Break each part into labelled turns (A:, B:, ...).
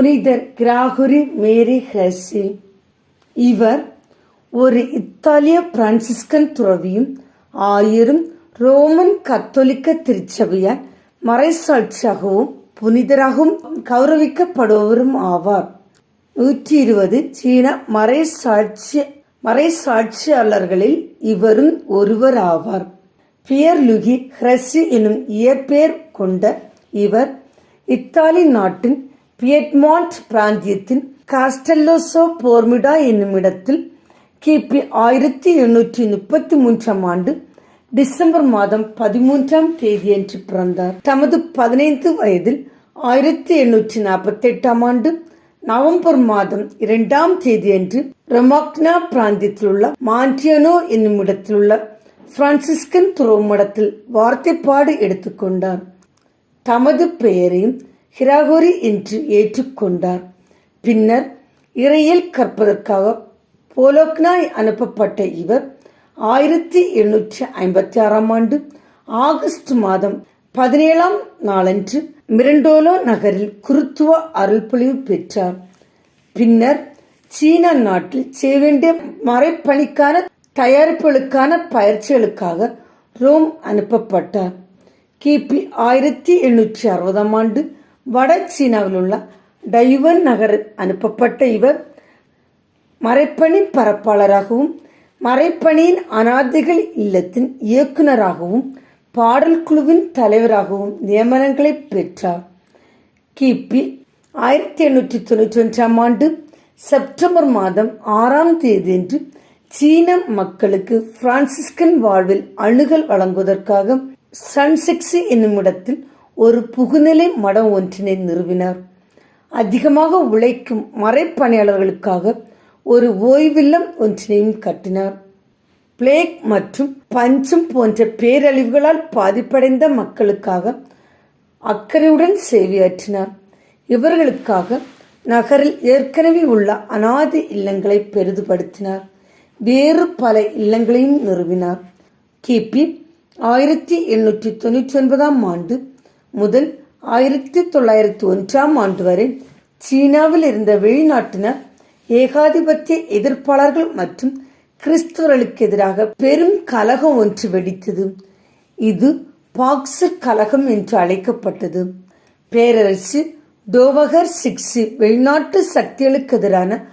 A: புனிதர் கிராகுரி மேரி ஹெர்சி. இவர் ஒரு இத்தாலிய பிரான்சிஸ்கன் துறவியும் ஆயிரம் ரோமன் கத்தோலிக்க திருச்சபையால் மறைசாட்சியாகவும் புனிதராகவும் கௌரவிக்கப்படுபவரும் ஆவார். நூற்றி இருபது சீன மறைசாட்சி மறைசாட்சியாளர்களில் இவரும் ஒருவர் ஆவார் பியர் லுகி ஹ்ரஸி எனும் இயற்பெயர் கொண்ட இவர் இத்தாலி நாட்டின் பியட்மாண்ட் பிராந்தியத்தின் காஸ்டல்லோசோ போர்மிடா என்னுமிடத்தில் கிபி ஆயிரத்தி எண்ணூற்றி முப்பத்தி மூன்றாம் ஆண்டு டிசம்பர் மாதம் பதிமூன்றாம் தேதியன்று பிறந்தார். தமது பதினைந்து வயதில் ஆயிரத்தி எண்ணூற்றி நாற்பத்தி எட்டாம் ஆண்டு நவம்பர் மாதம் இரண்டாம் தேதியன்று ரொமாக்னா பிராந்தியத்தில் உள்ள மாண்டியனோ என்னும் இடத்தில் உள்ள பிரான்சிஸ்கன் துறவுமடத்தில் வார்த்தைப்பாடு எடுத்துக்கொண்டார். தமது பெயரையும் ஹிராகோரி என்று ஏற்றுக்கொண்டார். பின்னர் இறையில் கற்பதற்காக போலோக்னாய் அனுப்பப்பட்ட இவர் ஆயிரத்தி எண்ணூற்றி ஐம்பத்தி ஆறாம் ஆண்டு ஆகஸ்ட் மாதம் பதினேழாம் நாளன்று மிரண்டோலோ நகரில் குருத்துவ அருள்பொழிவு பெற்றார். பின்னர் சீன நாட்டில் செய்ய வேண்டிய மறைப்பணிக்கான தயாரிப்புகளுக்கான பயிற்சிகளுக்காக ரோம் அனுப்பப்பட்டார். கிபி ஆயிரத்தி எண்ணூற்றி அறுபதாம் ஆண்டு வட சீனாவில் உள்ள டைவன் நகர் அனுப்பப்பட்ட இவர் மறைப்பணி பரப்பாளராகவும் மறைப்பணியின் அனாதைகள் இல்லத்தின் இயக்குநராகவும் பாடல் குழுவின் தலைவராகவும் நியமனங்களை பெற்றார். கிபி ஆயிரத்தி எண்ணூற்றி தொண்ணூற்றி ஒன்றாம் ஆண்டு செப்டம்பர் மாதம் ஆறாம் தேதியன்று சீன மக்களுக்கு பிரான்சிஸ்கன் வாழ்வில் அணுகல் வழங்குவதற்காக சன்செக்ஸி என்னும் இடத்தில் ஒரு புகுநிலை மடம் ஒன்றினை நிறுவினார். அதிகமாக உழைக்கும் மறைப்பணியாளர்களுக்காக ஒரு ஓய்வில்லம் ஒன்றினையும் கட்டினார். பிளேக் மற்றும் பஞ்சம் போன்ற பேரழிவுகளால் பாதிப்படைந்த மக்களுக்காக அக்கறையுடன் சேவையாற்றினார். இவர்களுக்காக நகரில் ஏற்கனவே உள்ள அனாதை இல்லங்களை பெரிதுபடுத்தினார். வேறு பல இல்லங்களையும் நிறுவினார். கிபி ஆயிரத்தி எண்ணூற்றி தொண்ணூற்றி ஒன்பதாம் ஆண்டு முதல் ஆயிரத்தி தொள்ளாயிரத்தி ஒன்றாம் ஆண்டு வரை சீனாவில் இருந்த வெளிநாட்டினர் ஏகாதிபத்திய எதிர்ப்பாளர்கள் மற்றும் கிறிஸ்தவர்களுக்கு எதிராக பெரும் கலகம் ஒன்று வெடித்தது. இது பாக்ஸு கலகம் என்று அழைக்கப்பட்டது. பேரரசு டோவகர் சிக்ஸு வெளிநாட்டு சக்திகளுக்கு எதிரான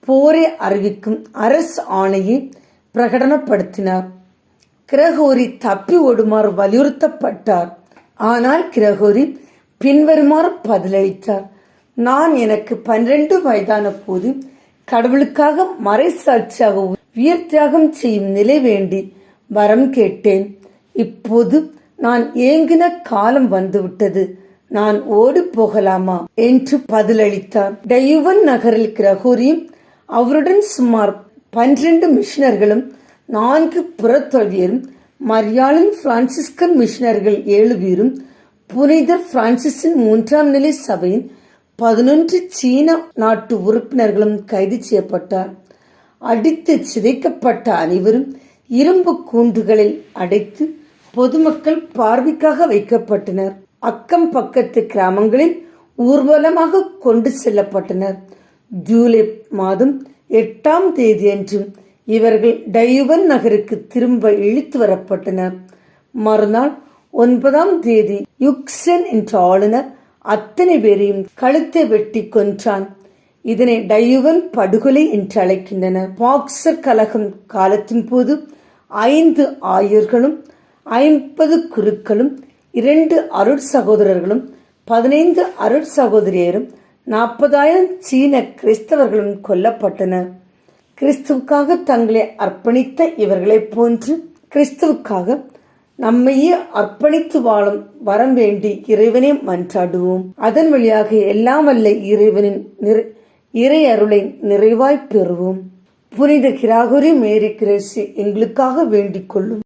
A: போரை அறிவிக்கும் அரசு ஆணையை பிரகடனப்படுத்தினார். கிரகோரி தப்பி ஓடுமாறு வலியுறுத்தப்பட்டார். ஆனால் கிரகோரி பின்வருமாறு பதிலளித்தார். நான் எனக்கு பன்னிரண்டு வயதான போது கடவுளுக்காக மறைசாட்சியாக உயிர் தியாகம் செய்யும் நிலை வேண்டி வரம் கேட்டேன். இப்போது நான் ஏங்கின காலம் வந்துவிட்டது. நான் ஓடி போகலாமா? என்று பதிலளித்தார். டயுவன் நகரில் கிரகோரியும் அவருடன் சுமார் பன்னிரண்டு மிஷினர்களும் நான்கு புறத்தொழியரும் மரியாளன் பிரான்சிஸ்கன் மிஷினர்கள் ஏழு பேரும் புனிதர் பிரான்சிஸின் மூன்றாம் நிலை சபையின் பதினொன்று சீன நாட்டு உறுப்பினர்களும் கைது செய்யப்பட்டார். அடித்து சிதைக்கப்பட்ட அனைவரும் இரும்பு கூண்டுகளில் அடைத்து பொதுமக்கள் பார்வைக்காக வைக்கப்பட்டனர். அக்கம் பக்கத்து கிராமங்களில் ஊர்வலமாக கொண்டு செல்லப்பட்டனர். ஜூலை மாதம் எட்டாம் தேதியன்று இவர்கள் டையுவன் நகருக்கு திரும்ப இழுத்து வரப்பட்டனர். மறுநாள் ஒன்பதாம் தேதி யுக்சன் என்ற ஆளுநர் அத்தனை பேரையும் கழுத்தை வெட்டி கொன்றான். இதனை டையுவன் படுகொலை என்று அழைக்கின்றனர். பாக்சர் கலகம் காலத்தின் போது ஐந்து ஆயர்களும் ஐம்பது குருக்களும் இரண்டு அருட் சகோதரர்களும் பதினைந்து அருட் சகோதரியரும் நாற்பதாயிரம் சீன கிறிஸ்தவர்களும் கொல்லப்பட்டனர். கிறிஸ்துவுக்காக தங்களை அர்ப்பணித்த இவர்களைப் போன்று கிறிஸ்துவுக்காக நம்மையே அர்ப்பணித்து வாழும் வரம் வேண்டி இறைவனை மன்றாடுவோம். அதன் வழியாக எல்லாம் வல்ல இறைவனின் இறை அருளை நிறைவாய் பெறுவோம். புனித கிராகுரி மேரி கிரேசி எங்களுக்காக வேண்டிக் கொள்ளும்.